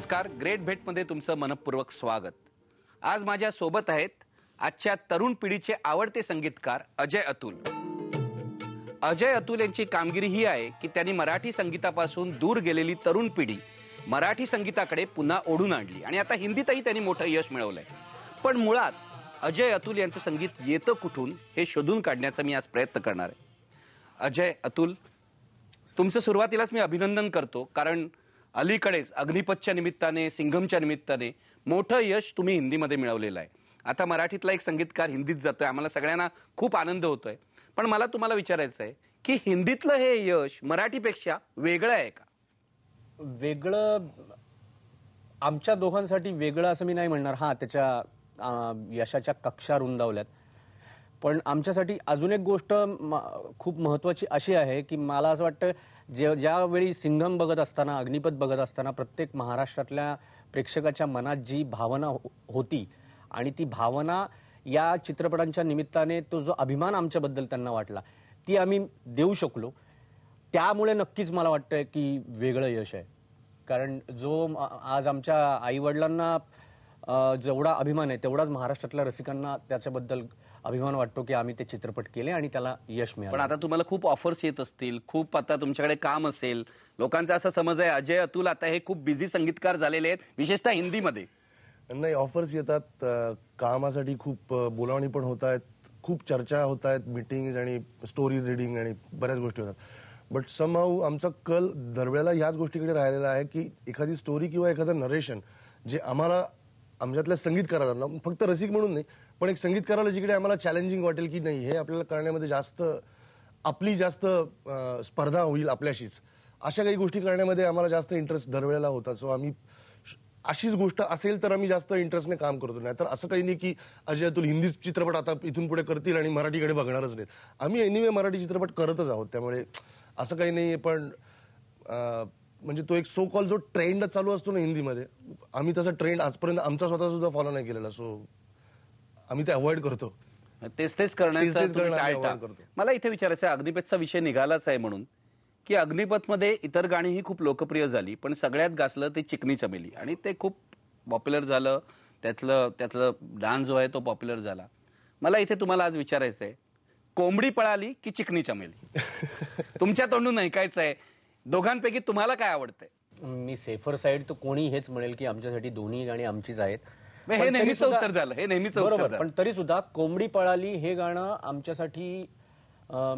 नमस्कार. ग्रेट भेटमध्ये तुमचं मनपूर्वक स्वागत. आज माझ्या सोबत आहेत आजच्या तरुण पिढीचे आवडते संगीतकार अजय अतुल. अजय अतुल यांची कामगिरी ही आहे की त्यांनी मराठी संगीतापासून दूर गेलेली तरुण पिढी मराठी संगीताकडे पुन्हा ओढून आणली आणि आता हिंदीतही त्यांनी मोठं यश मिळवलंय. पण मुळात अजय अतुल यांचं संगीत येतं कुठून हे शोधून काढण्याचा मी आज प्रयत्न करणार आहे. अजय अतुल तुमचं सुरुवातीलाच मी अभिनंदन करतो कारण अलीकडेच अग्निपथच्या निमित्ताने सिंघमच्या निमित्ताने मोठं यश तुम्ही हिंदीमध्ये मिळवलेलं आहे. आता मराठीतला एक संगीतकार हिंदीत जातोय. आम्हाला सगळ्यांना खूप आनंद होतोय. पण मला तुम्हाला विचारायचं आहे की हिंदीतलं हे यश मराठीपेक्षा वेगळं आहे का? वेगळं आमच्या दोघांसाठी वेगळं असं मी नाही म्हणणार. हा त्याच्या यशाच्या कक्षा रुंदावल्यात. पण आमच्यासाठी अजून एक गोष्ट खूप महत्वाची अशी आहे की मला असं वाटतं जे ज्यावेळी सिंघम बघत असताना अग्निपथ बघत असताना प्रत्येक महाराष्ट्रातल्या प्रेक्षकाच्या मनात जी भावना हो- होती आणि ती भावना या चित्रपटांच्या निमित्ताने तो जो अभिमान आमच्याबद्दल त्यांना वाटला ती आम्ही देऊ शकलो. त्यामुळे नक्कीच मला वाटतंय की वेगळं यश आहे. कारण जो आज आमच्या आईवडिलांना जेवढा अभिमान आहे तेवढाच महाराष्ट्रातल्या रसिकांना त्याच्याबद्दल अभिमान वाटतो की आम्ही ते चित्रपट केले आणि त्याला यश पण मिळालं आता तुम्हाला खूप ऑफर्स येत असतील खूप आता तुमच्याकडे काम असेल लोकांचा असा समज आहे अजय अतुल आता हे खूप बिझी संगीतकार झालेले आहेत विशेषतः हिंदीमध्ये. नाही ऑफर्स येतात अ, कामासाठी खूप अ, बोलावणी पण होत आहेत खूप चर्चा होत आहेत मिटिंग आणि स्टोरी रिडिंग आणि बऱ्याच गोष्टी होतात. बट समहाऊ आमचा कल दरवेळेला ह्याच गोष्टीकडे राहिलेला आहे की एखादी स्टोरी किंवा एखादं नरेशन जे आम्हाला आमच्यातल्या संगीतकाराला फक्त रसिक म्हणून नाही पण एक संगीतकाराला जिकडे आम्हाला चॅलेंजिंग वाटेल की नाही हे आपल्याला करण्यामध्ये जास्त आपली जास्त स्पर्धा होईल आपल्याशीच. अशा काही गोष्टी करण्यामध्ये आम्हाला जास्त इंटरेस्ट दरवेळेला होता. सो आम्ही अशीच गोष्ट असेल तर आम्ही जास्त इंटरेस्टने काम करतो. नाही तर असं काही नाही की अजय अतुल हिंदी चित्रपट आता इथून पुढे करतील आणि मराठीकडे बघणारच नाहीत. आम्ही एनिवे मराठी चित्रपट करतच आहोत. त्यामुळे असं काही नाही आहे पण म्हणजे तो एक सो कॉल जो ट्रेंड चालू असतो ना हिंदीमध्ये आम्ही तसा ट्रेंड आजपर्यंत आमचा स्वतः सुद्धा फॉलो नाही केलेला. सो आम्ही ते अवॉइड करतो. तेच तेच करण्याचं तेच-तेच तुम्ही करणं आम्ही टाळता. avoid करतो. मला इथे विचारायचं आहे अग्निपथचा विषय निघालाच आहे म्हणून की अग्निपथमध्ये इतर गाणीही खूप लोकप्रिय झाली पण सगळ्यात गाजलं ते चिकनी चमेली. आणि ते खूप पॉप्युलर झालं त्यातलं त्यातलं डान्स जो आहे तो पॉप्युलर झाला. मला इथे तुम्हाला आज विचारायचं आहे कोंबडी पळाली की चिकनी चमेली? तुमच्या तोंडून ऐकायचं आहे. दोघांपैकी तुम्हाला काय आवडतंय? मी सेफर साईड तर कोणी हेच म्हणेल की आमच्यासाठी दोन्ही गाणी आमचीच आहेत. हे नेहमीचं उत्तर झालं, हे नेहमीचं उत्तर बरोबर. पण तरी सुद्धा कोंबडी पळाली हे गाणं आमच्यासाठी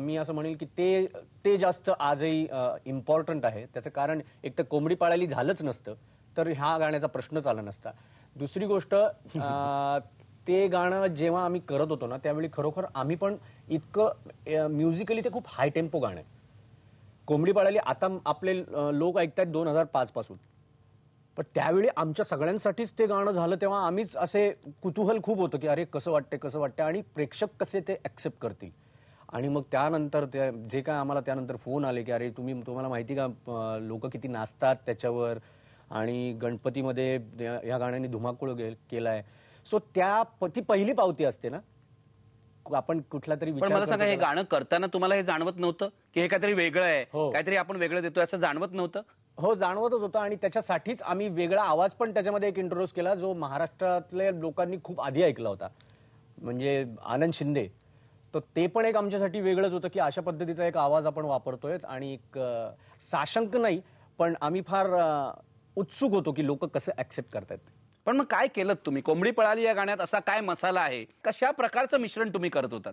मी असं म्हणेल की ते ते जास्त आजही इम्पॉर्टंट आहे. त्याचं कारण एक तर कोंबडी पळाली झालंच नसतं तर ह्या गाण्याचा प्रश्नच आला नसता. दुसरी गोष्ट ते गाणं जेव्हा आम्ही करत होतो ना त्यावेळी खरोखर आम्ही पण इतकं म्युझिकली ते खूप हाय टेम्पो गाणं आहे. कोंबडी पाळाली आता आपले लोक ऐकतायत दोन हजार पाच पासून. पण त्यावेळी आमच्या सगळ्यांसाठीच ते गाणं झालं तेव्हा आम्हीच असे कुतूहल खूप होतं की अरे कसं वाटतंय कसं वाटतंय? आणि प्रेक्षक कसे ते ऍक्सेप्ट करतील? आणि मग त्यानंतर ते जे काय आम्हाला त्यानंतर फोन आले की अरे तुम्ही तुम्हाला माहिती का लोक किती नाचतात त्याच्यावर? आणि गणपतीमध्ये या या गाण्याने धुमाकूळ केलाय. सो त्या ती पहिली पावती असते ना? आपण कुठला तरी पण विचार मला सांगा हे. गाणं करताना तुम्हाला हे जाणवत नव्हतं की हे काहीतरी वेगळं आहे? हो. काहीतरी आपण वेगळं देतोय असं जाणवत नव्हतं? हो जाणवतच होतं आणि त्याच्यासाठीच आम्ही वेगळा आवाज पण त्याच्यामध्ये एक इंट्रोड्यूस केला जो महाराष्ट्रातल्या लोकांनी खूप आधी ऐकला होता. म्हणजे आनंद शिंदे. तर ते पण एक आमच्यासाठी वेगळंच होतं की अशा पद्धतीचा एक आवाज आपण वापरतोय आणि एक साशंक नाही पण आम्ही फार उत्सुक होतो की लोक कसं ऍक्सेप्ट करतायत. पण मग काय केलं तुम्ही? कोंबडी पळाली या गाण्यात असा काय मसाला आहे? कशा प्रकारचं मिश्रण तुम्ही करत होतात?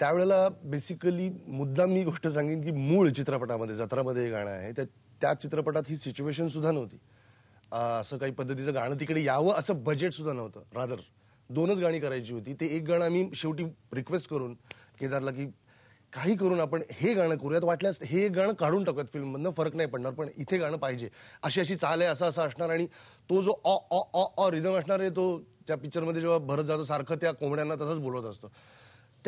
त्यावेळेला बेसिकली मुद्दा मी गोष्ट सांगेन की मूळ चित्रपटामध्ये जत्रामध्ये हे गाणं आहे. त्या त्या चित्रपटात ही सिच्युएशन सुद्धा नव्हती. असं काही पद्धतीचं गाणं तिकडे यावं असं बजेट सुद्धा नव्हतं. रादर दोनच गाणी करायची होती. ते एक गाणं आम्ही शेवटी रिक्वेस्ट करून केदारला की काही करून आपण हे गाणं करूयात. वाटल्यास हे गाणं काढून टाकूयात. फिल्ममधनं फरक नाही पडणार पण इथे गाणं पाहिजे. अशी अशी चाल आहे असं असं असणार आणि तो जो अ अ अ रिदम असणार आहे तो त्या पिक्चरमध्ये जेव्हा भरत जातो सारखं त्या कोंबड्यांना तसंच बोलवत असतो.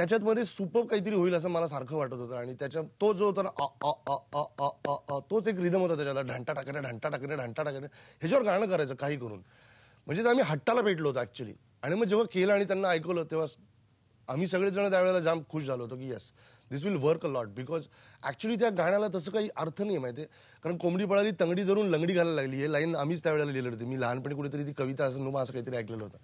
त्याच्यात मध्ये सुपर काहीतरी होईल असं मला सारखं वाटत होतं. आणि त्याच्या तो जो होता ना तोच एक रिदम होता त्याच्याला ढांटा टाकणे ढांटा टाकणे ढांटा टाकणे. ह्याच्यावर गाणं करायचं काही करून. म्हणजे आम्ही हट्टाला भेटलो होतो ऍक्च्युली आणि मग जेव्हा केलं आणि त्यांना ऐकवलं तेव्हा आम्ही सगळेजण त्यावेळेला जाम खुश झालो होतो की yes this will work a lot because actually त्या गाण्याला तसं काही अर्थ नाही माहिती कारण कोंबडी पळाली तंगडी धरून लंगडी घालायला लागली. हे लाईन आम्हीच त्यावेळेला लिहिली होती. मी लहानपणी कुठेतरी ती कविता असं नुमा असं काहीतरी ऐकलेलं होतं.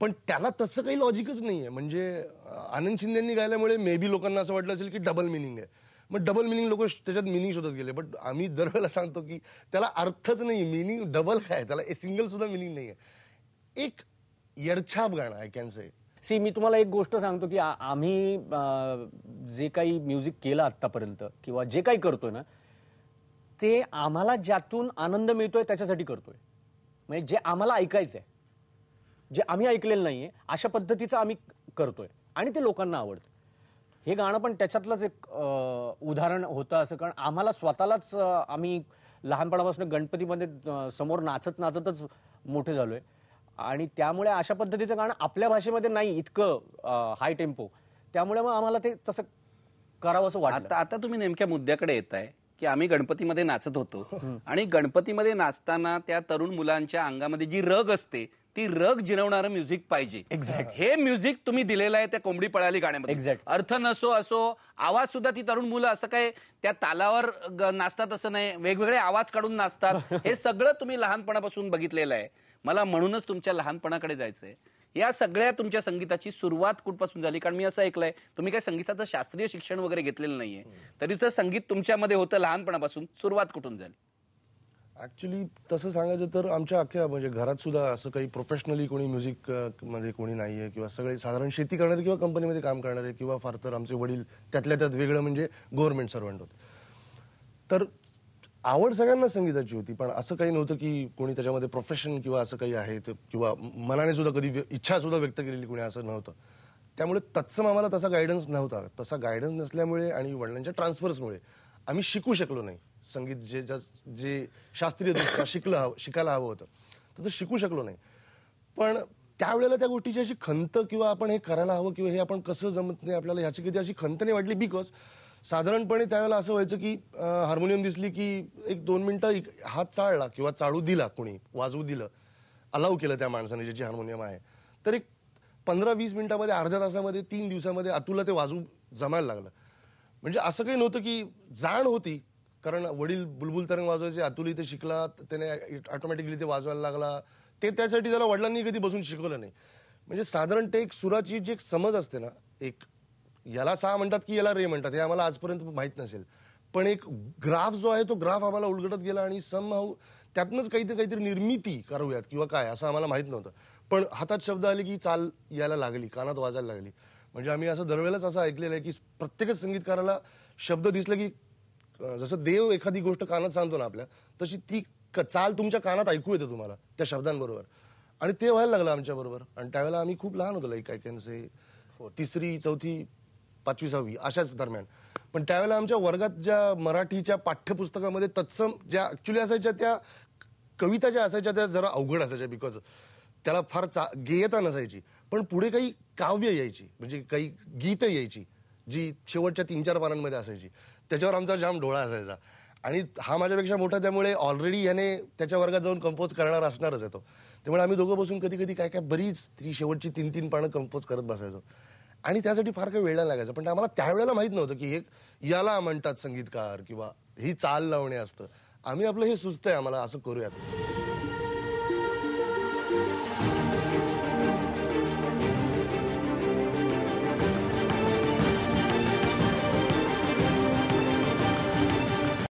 पण त्याला तसं काही लॉजिकच नाहीये. म्हणजे आनंद शिंदेंनी गायल्यामुळे मे बी लोकांना असं वाटलं असेल की डबल मिनिंग आहे. मग डबल मिनिंग लोक त्याच्यात मिनिंग शोधत गेले. बट आम्ही दरवेळेला सांगतो की त्याला अर्थच नाही मिनिंग डबल काय? त्याला सिंगल सुद्धा मिनिंग नाही आहे एक यडछाप गाणं I can say see me तुम्हाला एक गोष्ट सांगतो की आम्ही जे काही म्युझिक केलं आतापर्यंत किंवा जे काही करतोय ना ते आम्हाला ज्यातून आनंद मिळतोय त्याच्यासाठी करतोय. म्हणजे जे आम्हाला ऐकायचं आहे जे आम्ही ऐकलेलं नाहीये अशा पद्धतीचं आम्ही करतोय. आणि ते लोकांना आवडतं. हे गाणं पण त्याच्यातलंच एक उदाहरण होतं असं कारण आम्हाला स्वतःलाच आम्ही लहानपणापासून गणपतीमध्ये समोर नाचत नाचतच मोठे झालोय. आणि त्यामुळे अशा पद्धतीचं गाणं आपल्या भाषेमध्ये नाही इतकं हाय टेम्पो त्यामुळे मग आम्हाला ते तसं करावं असं वाटलं. आता आता तुम्ही नेमक्या मुद्द्याकडे येत आहे की आम्ही गणपतीमध्ये नाचत होतो. आणि गणपतीमध्ये नाचताना त्या तरुण मुलांच्या अंगामध्ये जी रग असते ती रग जिरवणारं म्युझिक पाहिजे. हे म्युझिक तुम्ही दिलेलं आहे त्या कोंबडी पळाली गाण्यामध्ये. Exact. अर्थ नसो असो आवाज सुद्धा ती तरुण मुलं असं काय त्या तालावर नाचतात असं नाही. वेगवेगळे आवाज काढून नाचतात. हे सगळं तुम्ही लहानपणापासून बघितलेलं आहे. मला म्हणूनच तुमच्या लहानपणाकडे जायचंय. या सगळ्या तुमच्या संगीताची सुरुवात कुठपासून झाली? कारण मी असं ऐकलंय तुम्ही काही संगीताचं शास्त्रीय शिक्षण वगैरे घेतलेलं नाहीये. तरी तर संगीत तुमच्यामध्ये होतं लहानपणापासून. सुरुवात कुठून झाली? ऍक्च्युली तसं सांगायचं तर आमच्या अख्ख्या म्हणजे घरात सुद्धा असं काही प्रोफेशनली कोणी म्युझिकमध्ये कोणी नाहीये किंवा सगळे साधारण शेती करणारे किंवा कंपनीमध्ये काम करणारे किंवा फार तर आमचे वडील त्यातल्या त्यात वेगळं म्हणजे गव्हर्नमेंट सर्वंट होते. तर आवड सगळ्यांना संगीताची होती पण असं काही नव्हतं की कोणी त्याच्यामध्ये प्रोफेशन किंवा असं काही आहे किंवा मनाने सुद्धा कधी इच्छा सुद्धा व्यक्त केलेली कोणी असं नव्हतं. त्यामुळे तत्सम आम्हाला तसा गायडन्स नव्हता. तसा गायडन्स नसल्यामुळे आणि वडिलांच्या ट्रान्सफर्समुळे आम्ही शिकू शकलो नाही. संगीत जे ज्या- जे शास्त्रीयदृष्ट्या शिकलं हवं शिकायला हवं होतं तसं शिकू शकलो नाही. पण त्यावेळेला त्या गोष्टीची अशी खंत किंवा आपण हे करायला हवं किंवा हे आपण कसं जमत नाही आपल्याला ह्याची कधी अशी खंत नाही वाटली बिकॉज साधारणपणे त्यावेळेला असं व्हायचं की हार्मोनियम दिसली की एक दोन मिनटं हात चाळला किंवा चाळू दिला कोणी वाजवू दिलं अलाव केलं त्या माणसाने ज्याची हार्मोनियम आहे. तर एक पंधरा वीस मिनिटामध्ये अर्ध्या तासामध्ये तीन दिवसामध्ये अतुला ते वाजू जमायला लागलं. म्हणजे असं काही नव्हतं की जाण होती कारण वडील बुलबुल तरंग वाजवायचे अतुल इथे शिकला त्याने ऑटोमॅटिकली ते वाजवायला लागला. ते त्यासाठी त्याला वडिलांनी कधी बसून शिकवलं नाही. म्हणजे साधारण ते एक सुराची जी एक समज असते ना एक याला सहा म्हणतात की याला रे म्हणतात हे आम्हाला आजपर्यंत माहीत नसेल. पण एक ग्राफ जो आहे तो ग्राफ आम्हाला उलगडत गेला आणि सम त्यातनंच काहीतरी काहीतरी निर्मिती करूयात किंवा काय असं आम्हाला माहीत नव्हतं. पण हातात शब्द आले की चाल यायला लागली कानात वाजायला लागली. म्हणजे आम्ही असं दरवेळेलाच असं ऐकलेलं आहे की प्रत्येकच संगीतकाराला शब्द दिसलं की अं, जसं देव एखादी गोष्ट कानात सांगतो ना आपल्या तशी ती क- चाल तुमच्या कानात ऐकू येते तुम्हाला त्या शब्दांबरोबर. आणि ते व्हायला लागलं आमच्या बरोबर. आणि त्यावेळेला आम्ही खूप लहान होतो लाईक आय कॅन से तिसरी चौथी पाचवी सहावी अशाच दरम्यान. पण त्यावेळेला आमच्या वर्गात ज्या मराठीच्या पाठ्यपुस्तकामध्ये तत्सम ज्या ऍक्च्युली असायच्या त्या कविता ज्या असायच्या त्या जरा अवघड असायच्या बिकॉज त्याला फार चा गेयता नसायची. पण पुढे काही काव्य यायची म्हणजे काही गीतं यायची जी शेवटच्या तीन चार पानांमध्ये असायची. त्याच्यावर आमचा जाम डोळा असायचा. आणि हा माझ्यापेक्षा मोठा त्यामुळे ऑलरेडी याने त्याच्या वर्गात जाऊन कंपोज करणार असणारच आहे तो. त्यामुळे आम्ही दोघं बसून कधी कधी काय काय बरीच ती शेवटची तीन तीन पानं कंपोज करत बसायचो. आणि त्यासाठी फार काही वेळ लागायचा. पण आम्हाला त्यावेळेला माहीत नव्हतं की हे याला म्हणतात संगीतकार किंवा ही चाल लावणे असतं. आम्ही आपलं हे सुचतंय आम्हाला असं करूयात.